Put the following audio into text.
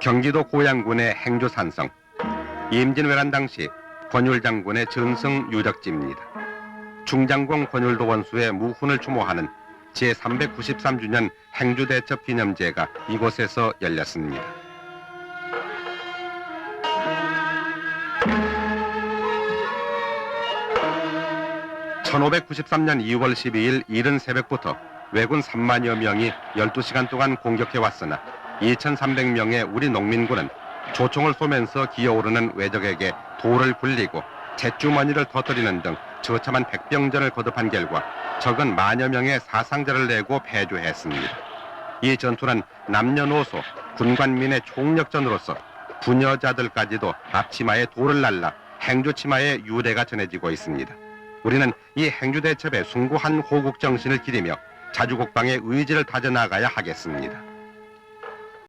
경기도 고양군의 행주산성 임진왜란 당시 권율 장군의 전승 유적지입니다. 중장공 권율도 원수의 무훈을 추모하는 제393주년 행주대첩 기념제가 이곳에서 열렸습니다. 1593년 2월 12일 이른 새벽부터 왜군 3만여 명이 12시간 동안 공격해왔으나 2,300명의 우리 농민군은 조총을 쏘면서 기어오르는 외적에게 돌을 굴리고 잿주머니를 터뜨리는 등 처참한 백병전을 거듭한 결과 적은 만여 명의 사상자를 내고 패주했습니다. 이 전투는 남녀노소, 군관민의 총력전으로서 부녀자들까지도 앞치마에 돌을 날라 행주치마의 유대가 전해지고 있습니다. 우리는 이 행주대첩의 숭고한 호국 정신을 기리며 자주국방의 의지를 다져나가야 하겠습니다.